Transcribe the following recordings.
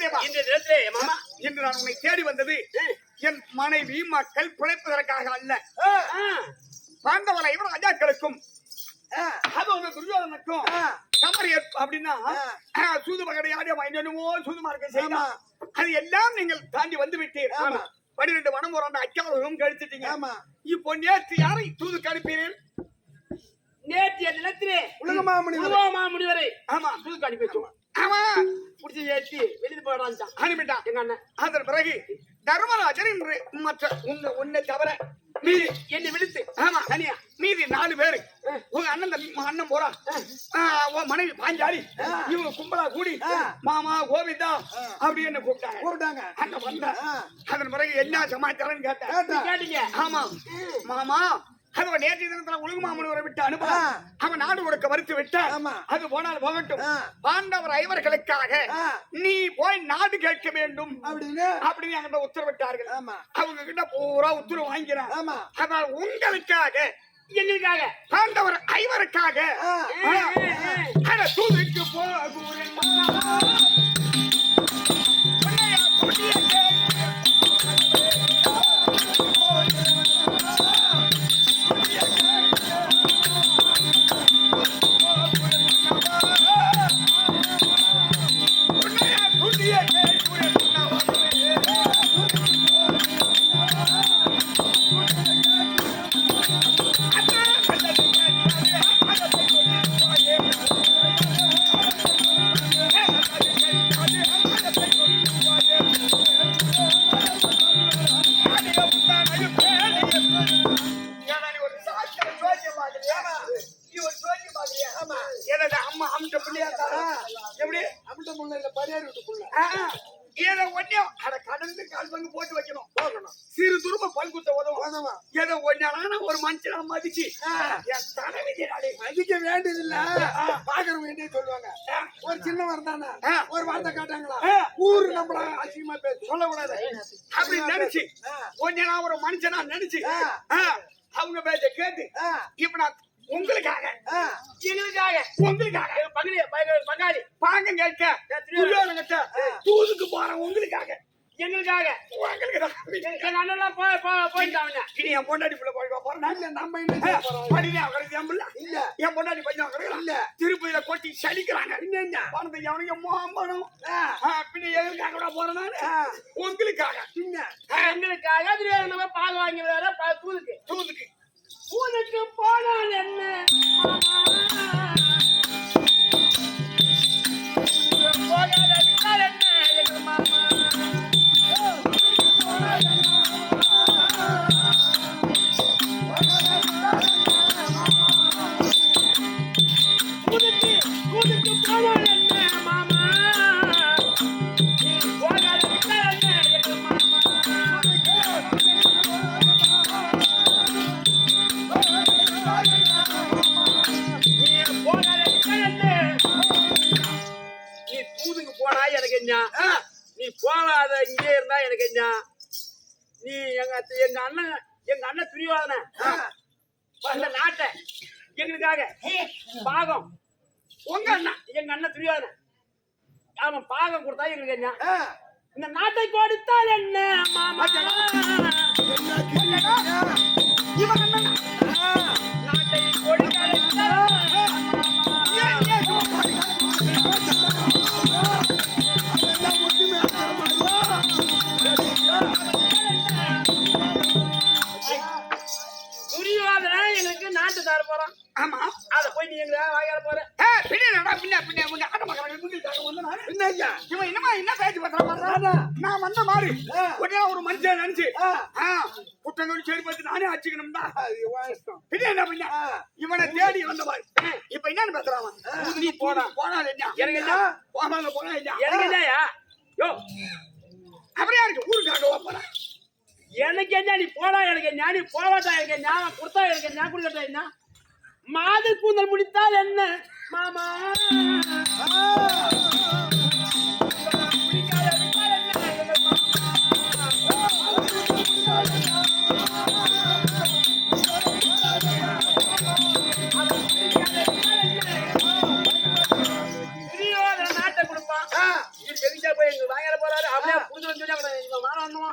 சகதேவா இந்த தினத்திலே மாமா இன்று நான் உன்னை தேடி வந்தது என் மனைவி மக்கள் பிழைப்பதற்காக அல்ல. பாண்டவ இவர் ராஜாக்களுக்கும் அது வந்து துரியோதனுக்கும் சமரியர் அப்படின்னா ஆ, சூது பகடையாடி என்னென்னமோ சூது மார்க்கம் செய்யலாம் அது எல்லாம் நீங்கள் தாண்டி வந்து விட்டீர். பன்னிரெண்டு வனம் ஒரு அச்சாவகம் கழிச்சிட்டீங்க. ஆமா. இப்போ நேற்று யாரை தூது கணிப்பீர்கள் நேற்றைய தினத்திலே உலகமாமணி வரை. உலகமாமணி வரை ஆமா. புதுக்கு அனுப்பி ஆமா. புடிச்சு ஏற்றி வெளியே போயிடான்ட்டான் அனுப்பிட்டான் எங்க அண்ணன். அதன் பிறகு தர்மராஜர் இன்று மற்ற உங்க உன்னை தவிர மீதி என்னை விடுத்து ஆமா. தனியா. மீதி நாலு பேரு. உங்க அண்ணன் தம்பி அண்ணன் போறா. உன் மனைவி பாஞ்சாலி. இவங்க கும்பலா கூடி மாமா கோவிந்தா அப்படி என்ன கூப்பிட்டாங்க. கூப்பிட்டாங்க. அண்ணன் வந்தா அதன் பிறகு என்ன சமாச்சாரம் கேட்டேன். கேட்டா. கேட்டீங்க. ஆமா. மாமா அது நேற்று தினத்துல உலக மாமனவரை விட்டு அனுப்ப ஆ. அவன் நாடு கொடுக்க மறுத்து விட்டான். அது போனால் போகட்டும். பாண்டவர் ஐவர்களுக்காக. நீ போய் நாடு கேட்க வேண்டும் அப்படின்னு அப்படின்னு என்கிட்ட உத்தரவிட்டார்கள். அவங்க கிட்ட பூரா உத்தரவு வாங்கினான் ஆமா. ஆனால் உங்களுக்காக எங்களுக்காக பாண்டவர் ஐவருக்காக தூதுக்கு போகிறேன் முள்ள இல்ல பரியாரி வீட்டுக்குள்ள. ஏதோ ஒண்ணே அட கடந்து கால் பங்கு போட்டு வைக்கணும். போகணும். சிறு துரும்ப பல் குத்த உதவும். ஏதோ ஒன்னான ஒரு மனுஷனா மதிச்சு. என் தலைவிதி மதிக்க வேண்டியது இல்ல பாக்குற வேண்டிய சொல்லுவாங்க. ஒரு சின்ன தானே. ஒரு வார்த்தை காட்டாங்களா. ஊரு நம்மள அசிங்கமா பேசு. சொல்லக்கூடாது. அப்படி நினைச்சு. ஒன்னா ஒரு மனுஷனா நினைச்சு. அவங்க பேச்ச கேட்டு. இப்ப நான் உங்களுக்காக. எங்களுக்காக. உங்களுக்காக. பங்காளி பங்க- பங்காளி. பாங்க கேட்க. தூதுக்கு போறேன் உங்களுக்காக. எங்களுக்காக. உங்களுக்கு தான். எங்க அண்ணன் போய் போய்- போயிட்டாங்க இனி என் பொண்டாட்டி பிள்ளை போய் போறேன். இல்ல, நம்ம என்ன எம்பில்ல இல்ல. என் பொண்டாட்டி பையன் கிடையாது இல்ல. திருப்பதியில கொட்டி சலிக்கிறாங்க பின்ன பணத்தை எவனுக்கு மாம்பணம் ஆ. பின்ன எதுக்காக கூட போறேன். உங்களுக்காக. நீ போகாத இங்கே இருந்தா எனக்கு என்ன நீ எங்க எங்க அண்ணன் எங்க அண்ணன் அந்த நாட்டை. எங்களுக்காக. பாகம். உங்க அண்ணன் எங்க அண்ணன் துரியோதன அவன் பாகம் கொடுத்தா எங்களுக்கு என்ன. இந்த நாட்டை கொடுத்தால் என்ன மாமா? இவன்? நாட்டை கொடுத்தால். துரியோதன எங்களுக்கு நாட்டு தர போறான். ஆமா. அத போய் நீ எங்க வாயால போற? ஏ, பின்ன பின்ன, உங்க ஆட்ட மகன் இவங்களுக்காக வந்த நானு. பின்ன ஐயா. இவன் என்னமா என்ன பேச்சு பண்றான்? நான் வந்த மாதிரி. உடனே ஒரு மனுஷன் நினைச்சு குற்றங்கள் சரி பார்த்து நானே உன் இஷ்டம். பின்ன என்ன. இவனை தேடி வந்த மாதிரி. இப்ப என்னன்னு பேசுறான்? நீ போனா போனா என்ன எனக்கு என்ன? போனால போனா என்ன எனக்கு என்னயா யோ. அப்புறம் யாருக்கு? ஊருக்காக போனா எனக்கு என்ன நீ போடா எனக்கு என்ன? என்ன? கொடுத்தா எனக்கு என்ன? கொடுக்கட்டா என்ன? மாது கூந்தல் முடித்தால் என்ன? மாமா போறாரு அப்படியே புரிஞ்சு வந்து சொன்னா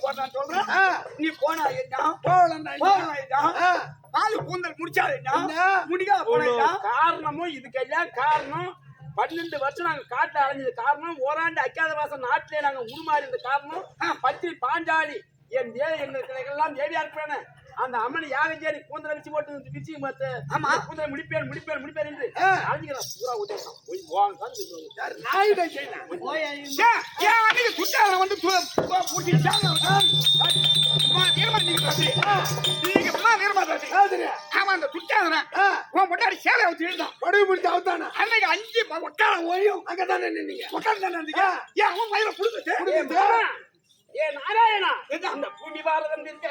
சொல்றேன் நீ போனா என்ன காலு கூந்தல் முடிச்சாது என்ன? என்ன? முடிக்காத போனா காரணமும் இதுக்கெல்லாம் காரணம் பன்னெண்டு வருஷம் நாங்க காட்டுல அலைஞ்சது. காரணம் ஓராண்டு அக்காத வாசம் நாட்டிலே நாங்க உருமாறி இருந்த காரணம் பத்தி பாஞ்சாலி என் தேவை எங்களுக்கு எல்லாம் தேவியா இருப்பேன் அந்த அம்மன் யாகஞ்சேரி கூந்தல வச்சு போட்டு பிச்சு மத்த ஆமா. கூந்தல முடிப்பேன் முடிப்பேன் முடிப்பேன் என்று ஆ. அலைஞ்சிக்கிறேன் பூரா ஊட்டான் போய் வாங்க அஞ்சு ஒட்டாள ஓயும் அங்கதானே நின்னீங்க உட்கார்ந்து ஏன் அவன் மயில புடுத்துட்டு ஏ நாராயணா அந்த பூமி பாரதம் இருக்க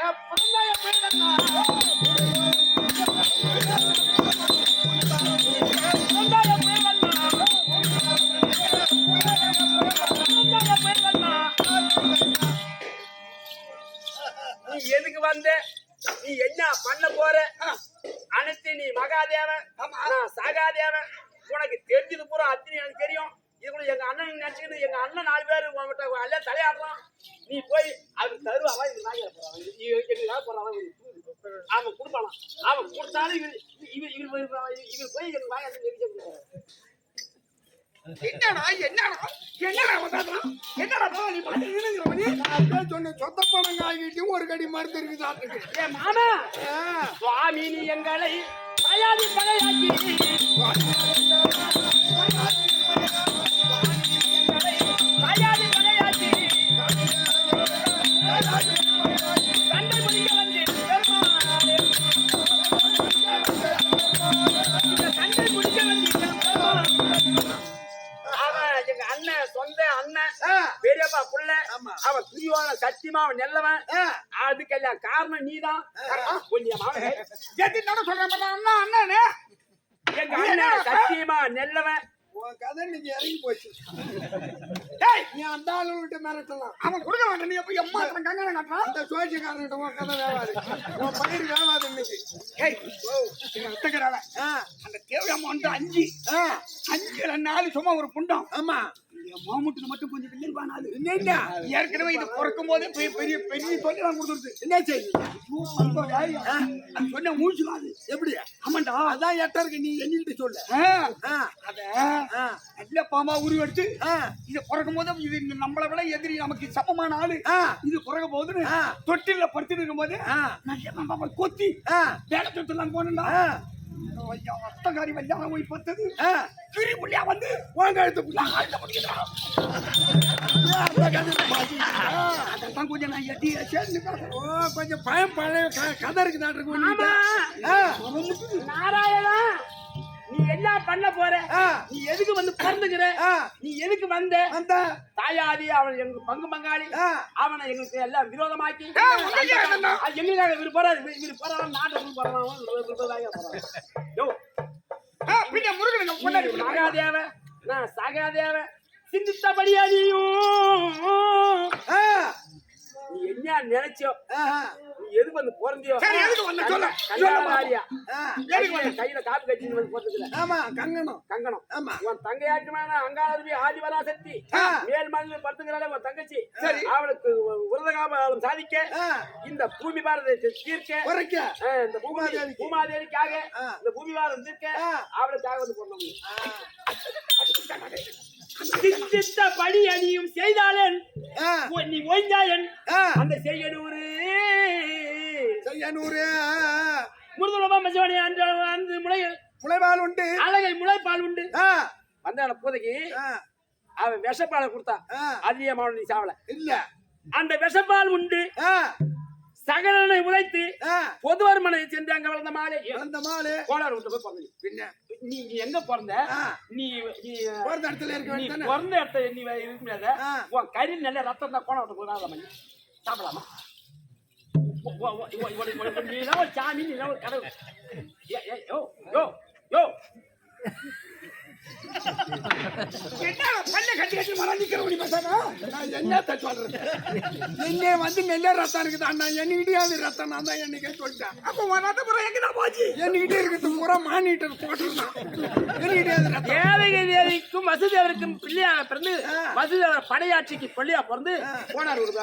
என்னடா என்னடா என்னடா என்னடா நீ பாட்டு அப்படியே சொன்னேன் சொத்த பணம் காய்கிட்டையும் ஒரு கடி மருந்து இருக்கு சாப்பிட்டுக்கு ஏ மாமா! சுவாமி நீ எங்களை பயாதி பகையாக்கி அவன் துணிவான சத்தியமா அவன் நல்லவன். ஆ, அதுக்கெல்லாம் காரணம் நீதான். கொஞ்சம் சொல்றேன் அண்ணா அண்ணானே எங்க அண்ணன் சத்தியமா நெல்லவன். உன் கதை இன்னைக்கு இறங்கி போச்சு. டேய்! நீ அந்த ஆளுகிட்ட மிரட்டலாம். அவன் கொடுக்க வேண்டாம் நீ எப்ப எம்மா கங்கணம் கட்டுறான்? அந்த சோசியக்காரன்கிட்ட உன் கதை வேவாது உன் பயிர் வேவாது இன்னைக்கு. ஏய் எங்க அத்தைக்கிறாள ஆ, அந்த தேவை அமௌண்ட் அஞ்சு. ஆ, அஞ்சுல நாலு சும்மா ஒரு புண்டம். ஆமா. என் மாமுட்டுக்கு மட்டும் கொஞ்சம் வில்லிருவான் அது என்னங்க ஏற்கனவே இது பிறக்கும் போதே பெரிய பெரிய பெரிய சொல்லி நான் கொடுத்துருது என்ன செய்யுங்க அது சொன்ன மூச்சுலாம் அது எப்படி? ஆமாண்டா. அதான் எட்டருக்கு நீ எண்ணிக்கிட்டு சொல்லு. அத நல்ல பாம்பா உருவெடுத்து இது பிறக்கும் போது இது இந்த நம்மளை விட எதிரி நமக்கு சமமான ஆளு. இது பிறக்க போது. தொட்டில படுத்துட்டு நல்ல பாம்பா கொத்தி வேட தொட்டிலாம் போனா அத்தகாரி வல்யாரம் போய் பார்த்தது. கிரி புள்ளியா வந்து முடியுதா ஏன் அந்த கதையில மாட்டிக்கிட்ட? அதான் கொஞ்சம் நான் எட்டி சேர்ந்து ஓ, கொஞ்சம் பயம் பழைய கதை இருக்குதாட்டு ஆமா. ஆ, நாராயணா. நீ என்ன பண்ண போற? நீ எதுக்கு வந்து பிறந்துக்கிற? நீ எதுக்கு வந்த? அந்த தாயாதி அவன் எங்க பங்கு பங்காளி. அவனை எங்களுக்கு எல்லாம் விரோதமாக்கி. எங்களுக்காக இவர் போறாரு. இவர் போறாரு. நாட்டை இவர் போறான். முருகன் மகாதேவ நான் சகாதேவ. சிந்தித்தபடியா நீயும் ஆ, நீ என்ன நினைச்சோ நீ எதுக்கு வந்து பிறந்தியோ? சரி, எதுக்கு வந்த? சொல்லு. கல்யாணமாரியா ஆ, கையில கையில காப்பு கட்சின்னு வந்து போட்டுக்கல ஆமா கங்கணம். கங்கணம். ஆமா. உன் தங்கையாட்டுமான அங்காளவி ஆதிவராசக்தி ஆ. மேல் மனதில் படுத்துக்கிறாளே உன் தங்கச்சி. சரி. அவளுக்கு விரதகாலம் சாதிக்க இந்த பூமி பாரதத்தை தீர்க்க இந்த பூமா பூமாதேவிக்கு. பூமாதேவிக்காக. இந்த பூமி பாரதம் தீர்க்க. அவளுக்காக வந்து பொண்ணு சித்தித்த படி அணியும் உன் நீ ஓய்ந்தாயன். அந்த செய்யனூரு. செய்யனூரு. முருதலமா மசிவாணி அந்த அந்த முளை முளைவால் உண்டு. அழகை முளைப்பால் உண்டு. வந்தான பூதைக்கு அவன் விஷப்பாலை கொடுத்தா ஆ, அதிக மாவன நீ சாவல. இல்ல. அந்த விஷப்பால் உண்டு. சகலனை உழைத்து ஆ, பொதுவர் மனை சென்று அங்க வளர்ந்த மாலை. அந்த மாலு. கோளாறு விட்டு போய் பிறந்தது. பின்ன? நீ எங்க பிறந்த. நீ நீ ஒரு இடத்துல இருக்க நீ பிறந்த இடத்த நீ இருக்க முடியாத. உன் கறி நல்ல ரத்தம் தான் கோணம் விட்டு மணி சாப்பிடலாமா? நீ சாமி நீ கடவுள். யோ யோ. என்ன பல்ல கட்டி கட்டி மரம் நிக்கிற முடி பேசாம நான் என்னத்த சொல்றது? என்னைய வந்து நெல்ல ரத்தம் இருக்குது. அண்ணா என்னகிட்டயே அது ரத்தம் நான் தான் என்னைக்கே சொல்லிட்டேன். அப்ப உனக்கு அப்புறம் எங்கடா போச்சு? என்கிட்ட இருக்கிறது பூரா மானிட்டர் போட்டுருந்தான். என்கிட்ட அது ரத்தம். தேவகி தேவிக்கும் வசுதேவருக்கும் பிள்ளையா பிறந்து வசுதேவர் படையாட்சிக்கு பிள்ளையா பிறந்து போனார் ஒரு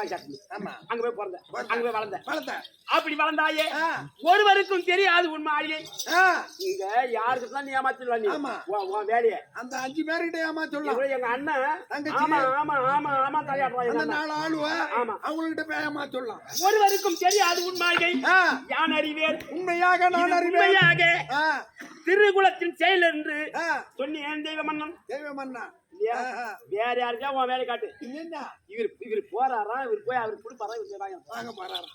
ஆமா. அங்க போய் பிறந்த அங்க போய் வளர்ந்த வளர்த்த அப்படி வளர்ந்தாயே. ஒருவருக்கும் தெரியாது உண்மை ஆளியை இங்க யாருக்கு தான் நீ ஏமாத்திடுவா நீ. ஆமா. உன் வேலையை. அந்த அஞ்சு பேர்கிட்ட ஏமா சொல்லலாம் இவரு எங்க அண்ணன்? தங்கச்சி. ஆமா ஆமா ஆமா ஆமா தலையாடுறான் எங்க அந்த அண்ணன். நாலு ஆளுவ ஆமா. அவங்கள்ட்ட போய் ஏமா சொல்லலாம் ஒருவருக்கும் தெரியாது உண்மாகை ஆ, யான் அறிவேன்? உண்மையாக நான் அறிவேன். உண்மையாக. திருகுலத்தின் செயல் என்று சொன்னேன் தெய்வ மன்னன்? ஆ, ஆ. வேற யாருக்கா உன் வேலை காட்டு? என்ன இவர் இவர் போறாரா? இவர் போய் அவர் கொடுப்பாரா? இவர் வாங்க போறாரா.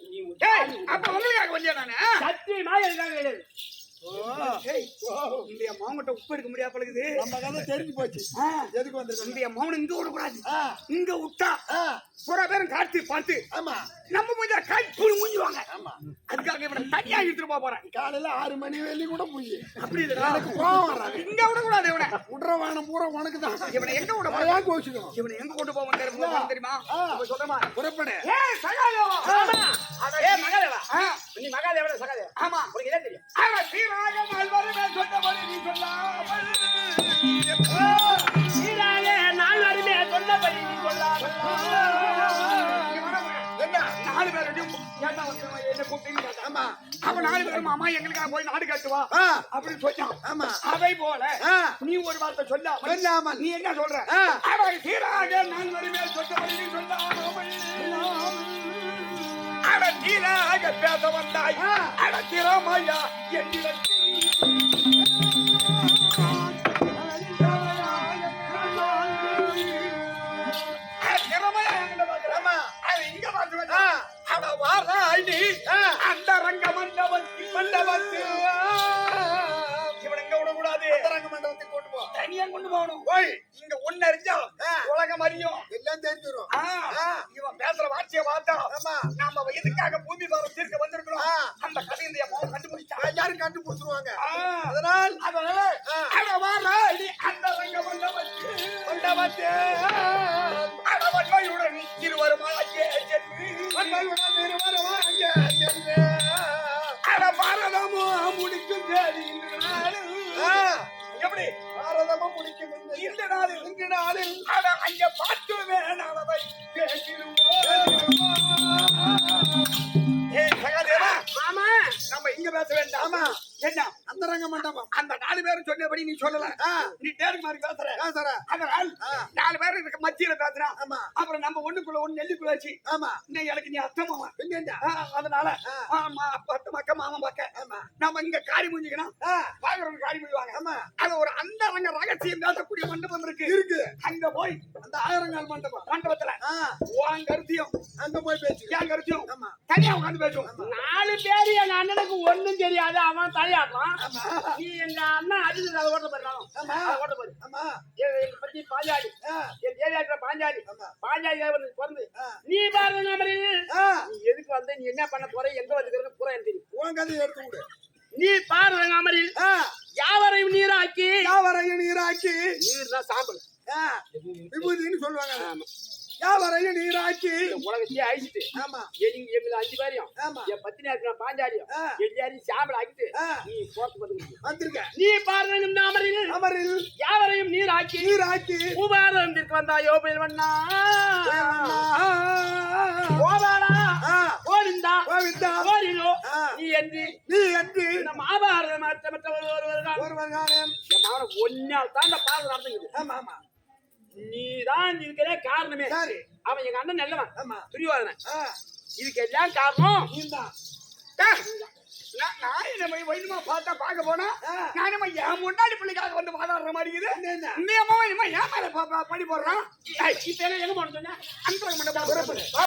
நீ- அப்ப உங்களுக்காக வந்தியா நானு? சத்தியமா எனக்காக கிடையாது ஏய் இந்த மௌங்கிட்ட உப்பு எடுக்க முடியாது பழகுது. நம்ம கதை தெரிஞ்சு போச்சு. எதுக்கு வந்திருக்கோம் இந்த மௌனம் இங்க விடக்கூடாது. இங்க விட்டா புற பேரும் காத்து பார்த்து ஆமா. நம்ம மூஞ்ச கை மூஞ்சுவாங்க ஆமா. அதுக்காக இவனை தனியா இழுத்துட்டு போக போறேன். காலையில ஆறு மணி வரையும் கூட போய். அப்படி எனக்கு கோவம் இங்க விடக்கூடாது இவனை. விடுற வானம் பூரா உனக்கு தான். இவனை எங்க விட ஏன் கோச்சுக்கணும் இவனை எங்க கொண்டு போவான் தெரியுமா? சொல்றமா புறப்படு. சகாயம் ஆமா. ஏ மகாதேவா. நீ மகாதேவா சகாதேவா? தெரியும் அவன் சீராக நல்வருமே சொன்னபடி நீ சொல்லாமல். சீராக நாள் வருமே சொன்னபடி நீ சொல்லாமல். என்ன? நாலு பேருடையும் ஏன்டா வந்து என்ன கூப்பிட்டீங்கன்னு கேட்டான். ஆமா. அவன் நாலு பேரும் மாமா எங்களுக்காக போய் நாடு கட்டுவா? அப்படின்னு சொன்னான். ஆமா. அதை போல நீ ஒரு வார்த்தை சொல்லாமல் சொல்லாமல். நீ என்ன சொல்ற. அவன் சீராக நான் வருமே சொன்னபடி வந்தா. அவன் வாராய் நீ. ஆ. அந்த ரங்க மண்டபத்தில் மண்டபத்தில் இவன் இங்க விடக்கூடாது. அந்தரங்க மண்டபத்துக்கு கொண்டு போ. தனியா கொண்டு போகணும். போய். இங்க ஒண்ணு அறிஞ்சா. உலகம் அறியும். எல்லாம். இவன் பேசுற வார்த்தையை பார்த்தா ஆமா. நாம எதுக்காக பூமி பாரம் தீர்க்க வந்திருக்கிறோம். அந்த கதை இந்த கண்டுபிடிச்சா யாரும் கண்டுபிடிச்சிருவாங்க. அதனால பாரதமும் முடிக்கும் இந்த இந்த நாளில் இங்கு நாளில் அங்க பார்த்து ஆமா நம்ம இங்க பேச வேண்டாம். என்ன? அந்தரங்க மண்டபம். அந்த நாலு பேரும் சொன்னபடி நீ சொல்லல. நீ தேருக்கு மாதிரி பேசுற. பேசுற அதனால். நாலு பேர் இருக்க மத்தியில பேசுறான் ஆமா. அப்புறம் நம்ம ஒண்ணுக்குள்ள ஒண்ணு நெல்லிக்குள்ள வச்சு ஆமா. இன்னும் எனக்கு நீ அத்தமாவா பின்னேண்டா அதனால. ஆமா பத்து மக்க மாமன் பக்க நம்ம இங்க காரி முடிஞ்சுக்கணும் பாக்குறவங்க காரி முடிவாங்க அது ஒரு அந்த ரங்க ரகசியம் பேசக்கூடிய மண்டபம் இருக்கு. இருக்கு. அங்க போய் அந்த ஆயிரங்கால் மண்டபம் மண்டபத்துல உன் கருத்தியும் அங்க போய் பேச்சு என் கருத்தியும் ஆமா. தனியா உட்காந்து பேசுவோம். நாலு பேரு எங்க அண்ணனுக்கு ஒண்ணும் தெரியாது அவன் தலையாடுறான் நீ எங்க அண்ணன் அடிச்சு அதை ஓட்ட போயிடலாம். ஓட்ட போயிரு ஆமா. பத்தி பாஞ்சாலி. என் பாஞ்சாலி. ஆமா. பாஞ்சாலி பிறந்து. நீ பாருங்க நீ எதுக்கு வந்த நீ என்ன பண்ண போற எங்க வந்துக்கிறது பூரா எனக்கு தெரியும். உன் கதையை எடுத்து விடு. நீ பாருங்க நாமரில் ஆ, யாவரையும் நீராக்கி? யாவரையும் நீராக்கி. நீர்னா சாம்பல். விபூதின்னு சொல்லுவாங்க. யாவரையும் நீராக்கி. உலகத்தையே அழிச்சிட்டு ஆமா. எங்க எங்க அஞ்சு பேரையும் ஆமா. என் பத்தினியா இருக்கிற பாஞ்சாலியும். எல்லாரையும் சாம்பல் ஆக்கிட்டு நீ போர்த்து வந்து வந்திருக்க. நீ பாருங்க நாமரில். அமரில் யாவரையும் நீராக்கி. நீராக்கி. உபாரந்திற்கு வந்தாயோ பெருவண்ணா கோபாலா ஆ, கோவிந்தா கோவிந்தா கோரிலோ ஆ. நீ என்று நீ என்று இந்த மாபாரத மற்ற மற்ற ஒருவர்கள் ஒருவர் காணேன் என் மகனை ஒன்னால் தான் இந்த பாடல் நடந்துக்குது ஆமா ஆமா. நீ தான் இதுக்கே காரணமே. சரி. அவன் எங்க அண்ணன் நல்லவன். ஆமா. துரியோதனன். இதுக்கு எல்லாம் காரணம் நீதான் நான் நான் போய் வைணுமா பார்த்தா பார்க்க போனா. நான் நம்ம என் முன்னாடி பிள்ளைக்காக வந்து வாதாடுற மாதிரி இருக்குது. இனிமே என் மேல ப- ப- பழி போடுறான். எங்க போன சொன்ன? அந்த மண்டபம்